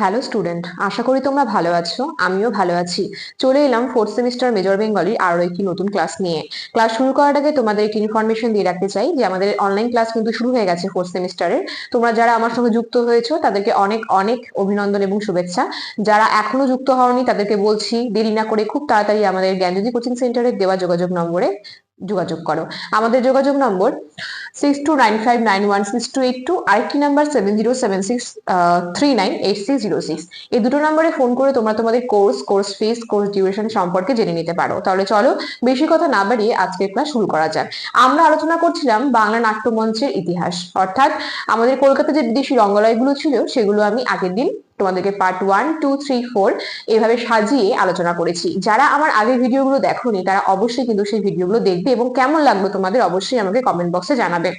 Hello student আশা করি তোমরা ভালো আছো, আমিও ভালো আছি। চলে এলাম ফোর্থ সেমিস্টার মেজর বেঙ্গলির আরও একটি নতুন ক্লাস নিয়ে। ক্লাস শুরু করার আগে তোমাদের একটি ইনফরমেশন দিয়ে রাখতে চাই যে আমাদের অনলাইন ক্লাস কিন্তু শুরু হয়ে গেছে ফোর্থ সেমিস্টারের তোমরা যারা আমার সঙ্গে যুক্ত হয়েছো, তাদেরকে অনেক অনেক অভিনন্দন এবং শুভেচ্ছা। যারা এখনও যুক্ত হওনি, তাদেরকে বলছি দেরি না করে খুব তাড়াতাড়ি আমাদের জ্ঞানজ্যোতি কোচিং সেন্টারের দেওয়া যোগাযোগ নম্বরে যোগাযোগ করো। আমাদের যোগাযোগ নম্বর six two nine five nine one six two eight two আরেকটি number seven zero seven six three nine eight six zero six এই দুটো নম্বরে ফোন করে তোমরা তোমাদের course course fees course duration সম্পর্কে জেনে নিতে পারো। তাহলে চলো বেশি কথা না বাড়িয়ে আজকের ক্লাস শুরু করা যাক। আমরা আলোচনা করছিলাম বাংলা নাট্যমঞ্চের ইতিহাস। অর্থাৎ আমাদের কলকাতা যে বিদেশি রঙ্গলয়গুলো ছিল, সেগুলো আমি আগের দিন তোমাদেরকে part one two three four এভাবে সাজিয়ে আলোচনা করেছি। যারা আমার আগের ভিডিওগুলো দেখোনি, তারা অবশ্যই কিন্তু সেই ভিডিওগুলো দেখবে এবং কেমন লাগল তোমাদের অবশ্যই আমাকে কমেন্ট বক্সে জানাবে।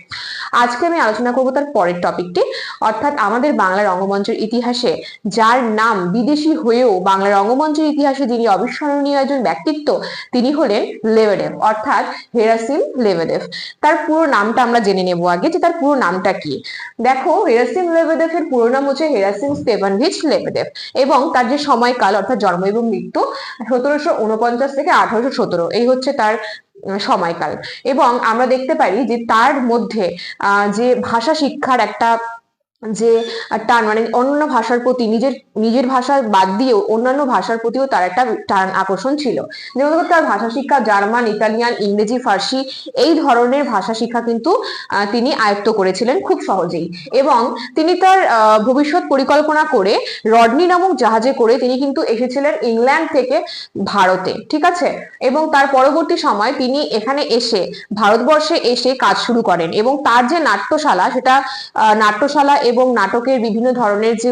আজকে আমি আলোচনা করব তার পরের টপিকটি অর্থাৎ আমাদের বাংলা রঙ্গমঞ্চের ইতিহাসে, যার নাম বিদেশি হয়েও বাংলা রঙ্গমঞ্চের ইতিহাসে যিনি অবিস্মরণীয় একজন ব্যক্তিত্ব, তিনি হলেন লেবেদেভ অর্থাৎ হেরাসিন লেবেদেভ তার পুরো নামটা আমরা জেনে নেব আগে যে তার পুরো নামটা কি। দেখো হেরাসিন লেবেদেভের পুরো নাম হচ্ছে হেরাসিন স্টেভানভিচ লেবেদেভ এবং তার যে সময়কাল, অর্থাৎ জন্ম এবং মৃত্যু, সতেরোশো উনপঞ্চাশ থেকে আঠারোশো সতেরো। এই হচ্ছে তার সময়কাল। এবং আমরা দেখতে পারি যে তার মধ্যে আহ, যে ভাষা শিক্ষার একটা যে টান মানে অন্য ভাষার প্রতি নিজের নিজের ভাষা বাদ দিয়েও অন্যান্য ভাষার প্রতিও তার একটা টান আকর্ষণ ছিল। যেমন তার ভাষা শিক্ষা জার্মান, ইতালিয়ান, ইংরেজি, ফার্সি, এই ধরনের ভাষা শিক্ষা কিন্তু তিনি আয়ত্ত করেছিলেন খুব সহজেই। এবং তিনি তার ভবিষ্যৎ পরিকল্পনা করে রডনি নামক জাহাজে করে তিনি কিন্তু এসেছিলেন ইংল্যান্ড থেকে ভারতে, ঠিক আছে? এবং তার পরবর্তী সময় তিনি এখানে এসে ভারতবর্ষে এসে কাজ শুরু করেন। এবং তার যে নাট্যশালা, সেটা নাট্যশালা এবং নাটকের বিভিন্ন ধরনের যে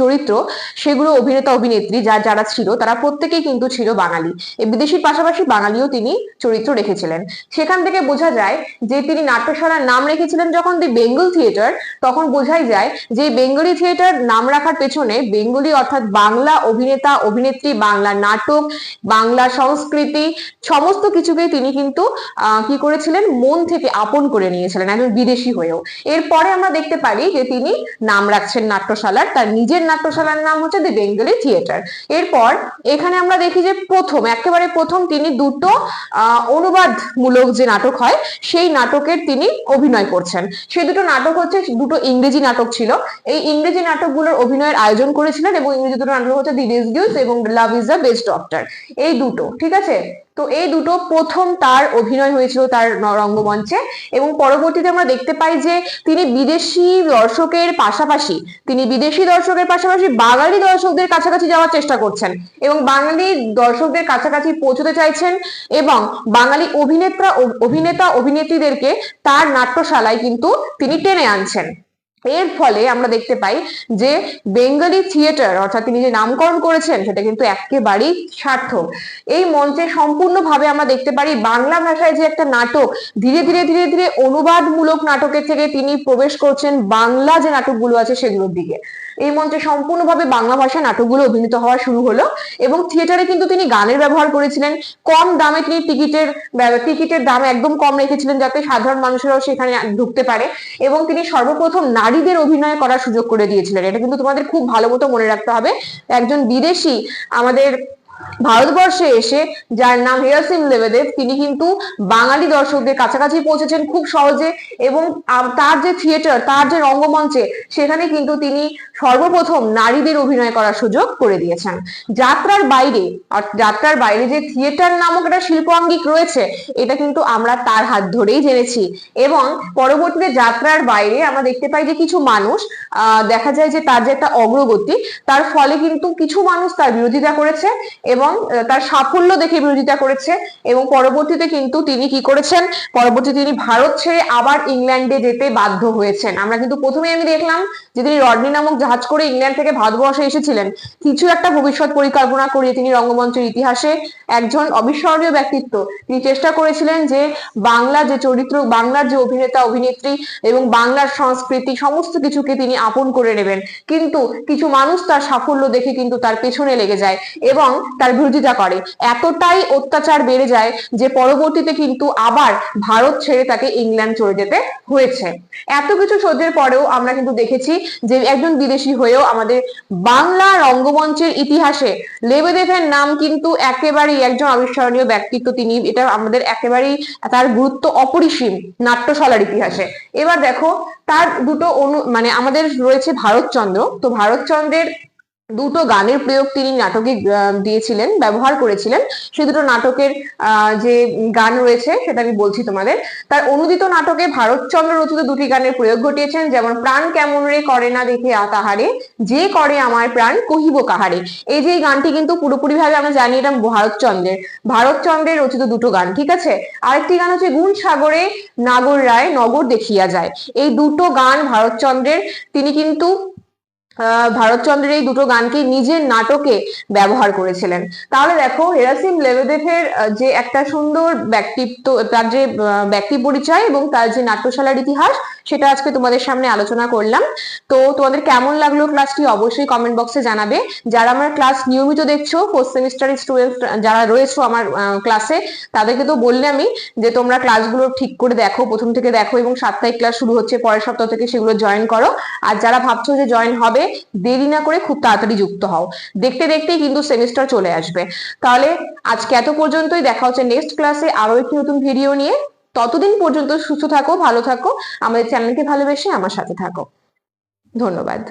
চরিত্র, সেগুলো অভিনেতা, অভিনেত্রী যা, যারা ছিল, তারা প্রত্যেকেই কিন্তু ছিল বাঙালি। বিদেশির পাশাপাশি বাঙালিও তিনি চরিত্র রেখেছিলেন। সেখান থেকে বোঝা যায় যে, তিনি নাট্যশালার নাম রেখেছিলেন যখন দি বেঙ্গল থিয়েটার, তখন বোঝাই যায় যে, বেঙ্গলি থিয়েটার নাম রাখার পেছনে বেঙ্গলি অর্থাৎ বাংলা অভিনেতা, অভিনেত্রী, বাংলা নাটক, বাংলা সংস্কৃতি, সমস্ত কিছুকে তিনি কিন্তু কি করেছিলেন? মন থেকে আপন করে নিয়েছিলেন একজন বিদেশি হয়েও। এরপরে আমরা দেখতে পারি যে তিনি নাম রাখছেন নাট্যশালার। তার নিজের নাট্যশালার নাম হচ্ছে দি বেঙ্গলি থিয়েটার এরপর এখানে আমরা দেখি যে প্রথম, একেবারে প্রথম তিনি দুটো অনুবাদমূলক যে নাটক হয়, সেই নাটকের তিনি অভিনয় করছেন। সেই দুটো নাটক হচ্ছে, দুটো ইংরেজি নাটক ছিল। এই ইংরেজি নাটকগুলোর অভিনয়ের আয়োজন করেছিলেন এবং ইংরেজি দুটো নাটক হচ্ছে দি রেসকিউস এবং love is the best doctor এই দুটো, ঠিক আছে? তো এই দুটো প্রথম তার অভিনয় হয়েছিল তার রঙ্গমঞ্চে এবং পরবর্তীতে আমরা দেখতে পাই যে তিনি বিদেশি দর্শকের পাশাপাশি, তিনি বিদেশি দর্শকের পাশাপাশি বাঙালি দর্শকদের কাছাকাছি যাওয়ার চেষ্টা করছেন এবং বাঙালি দর্শকদের কাছাকাছি পৌঁছতে চাইছেন এবং বাঙালি অভিনেতা অভিনেতা, অভিনেত্রীদেরকে তার নাট্যশালায় কিন্তু তিনি টেনে আনছেন। এর ফলে আমরা দেখতে পাই যে বেঙ্গলি থিয়েটার, অর্থাৎ তিনি যে নামকরণ করেছেন, সেটা কিন্তু একেবারেই সার্থক। এই মঞ্চে সম্পূর্ণভাবে আমরা দেখতে পারি বাংলা ভাষায় যে একটা নাটক, ধীরে ধীরে ধীরে ধীরে অনুবাদমূলক নাটকের থেকে তিনি প্রবেশ করছেন বাংলা যে নাটকগুলো আছে সেগুলোর দিকে। এই মঞ্চে সম্পূর্ণভাবে বাংলা ভাষায় নাটকগুলো অভিনীত হওয়া শুরু হলো এবং থিয়েটারে কিন্তু তিনি গানের ব্যবহার করেছিলেন। কম দামে তিনি টিকিটের টিকিটের দাম একদম কম রেখেছিলেন যাতে সাধারণ মানুষেরাও সেখানে ঢুকতে পারে এবং তিনি সর্বপ্রথম নারীদের অভিনয় করার সুযোগ করে দিয়েছিলেন। এটা কিন্তু তোমাদের খুব ভালো মতো মনে রাখতে হবে। একজন বিদেশি আমাদের ভারতবর্ষে এসে, যার নাম হিরাসিম লেবেদেব তিনি কিন্তু বাঙালি দর্শকদের কাছাকাছি পৌঁছেছেন খুব সহজে এবং তার যে থিয়েটার, তার যে রঙ্গমঞ্চে, সেখানে কিন্তু তিনি সর্বপ্রথম নারীদের অভিনয় করার সুযোগ করে দিয়েছেন। যাত্রার বাইরে যাত্রার বাইরে যে থিয়েটার নামক একটা শিল্প শিল্পাঙ্গিক রয়েছে, এটা কিন্তু আমরা তার হাত ধরেই জেনেছি। এবং পরবর্তীতে যাত্রার বাইরে আমরা দেখতে পাই যে কিছু মানুষ দেখা যায় যে তার যে একটা অগ্রগতি, তার ফলে কিন্তু কিছু মানুষ তার বিরোধিতা করেছে এবং তার সাফল্য দেখে বিরোধিতা করেছে এবং পরবর্তীতে কিন্তু তিনি কি করেছেন? পরবর্তীতে তিনি ভারত ছেড়ে আবার ইংল্যান্ডে যেতে বাধ্য হয়েছেন। আমরা কিন্তু প্রথমে আমি দেখলাম যে তিনি রডনি নামক জাহাজ করে ইংল্যান্ড থেকে ভারতবর্ষে এসেছিলেন। কিছু একটা ভবিষ্যৎ পরিকল্পনা করে তিনি রঙ্গমঞ্চের ইতিহাসে একজন অবিস্মরণীয় ব্যক্তিত্ব। তিনি চেষ্টা করেছিলেন যে বাংলা যে চরিত্র, বাংলার যে অভিনেতা, অভিনেত্রী এবং বাংলার সংস্কৃতি সমস্ত কিছুকে তিনি আপন করে নেবেন। কিন্তু কিছু মানুষ তার সাফল্য দেখে কিন্তু তার পেছনে লেগে যায়। এবং তার বিরোধিতা করে। এতটাই অত্যাচার বেড়ে যায় যে পরবর্তীতে কিন্তু আবার ভারত ছেড়ে তাকে ইংল্যান্ড চলে যেতে হয়েছে। এত কিছু সহ্যের পরেও আমরা কিন্তু দেখেছি যে একজন বিদেশি হয়েও আমাদের বাংলা রঙ্গমঞ্চের ইতিহাসে লেবেদেভের নাম কিন্তু একেবারেই একজন অবিস্মরণীয় ব্যক্তিত্ব। তিনি এটা আমাদের একেবারেই তার গুরুত্ব অপরিসীম নাট্যশালার ইতিহাসে। এবার দেখো, তার দুটো অনু মানে আমাদের রয়েছে ভারতচন্দ্র। তো ভারতচন্দ্রের দুটো গানের প্রয়োগ তিনি নাটকে দিয়েছিলেন, ব্যবহার করেছিলেন। সে দুটো নাটকের যে গান রয়েছে, সেটা আমি বলছি তোমাদের। তার অনুদিত নাটকে ভারতচন্দ্র রচিত দুটি গানের প্রয়োগ ঘটিয়েছেন, যেমন, প্রাণ কেমন রে করে না দেখে তাহারে, যে করে আমার প্রাণ কহিব কাহারে। এই যে গানটি কিন্তু পুরোপুরি ভাবে আমরা জানি এটা ভারতচন্দ্রের ভারতচন্দ্রের রচিত দুটো গান, ঠিক আছে? আরেকটি গান হচ্ছে, গুণ সাগরে নাগর রায় নগর দেখিয়া যায়। এই দুটো গান ভারতচন্দ্রের, তিনি কিন্তু ভারতচন্দ্রের এই দুটো গানকে নিজের নাটকে ব্যবহার করেছিলেন। তাহলে দেখো, হেরাসিম লেবেদেভের যে একটা সুন্দর ব্যক্তিত্ব, তার যে ব্যক্তি পরিচয় এবং তার যে নাট্যশালার ইতিহাস সেটা আজকে তোমাদের সামনে আলোচনা করলাম। তো তোমাদের কেমন লাগল ক্লাসটি অবশ্যই কমেন্ট বক্সে জানাবে। যারা আমার ক্লাস নিয়মিত দেখছ ফোর্থ সেমিস্টার স্টুডেন্ট যারা রয়েছো আমার ক্লাসে তাদেরকে তো বললে আমি যে তোমরা ক্লাসগুলো ঠিক করে দেখো, প্রথম থেকে দেখো এবং সাপ্তাহিক ক্লাস শুরু হচ্ছে, পরের সপ্তাহ থেকে সেগুলো জয়েন করো। আর যারা ভাবছ যে জয়েন হবে, দেরি না করে খুব তাড়াতাড়ি যুক্ত হও। দেখতে দেখতেই কিন্তু সেমিস্টার চলে আসবে। তাহলে আজকে এত পর্যন্তই, দেখা হচ্ছে নেক্সট ক্লাসে আরও একটি নতুন ভিডিও নিয়ে। ততদিন পর্যন্ত সুস্থ থাকো ভালো থাকো আমাদের চ্যানেলকে ভালোবেসে আমার সাথে থাকো। ধন্যবাদ।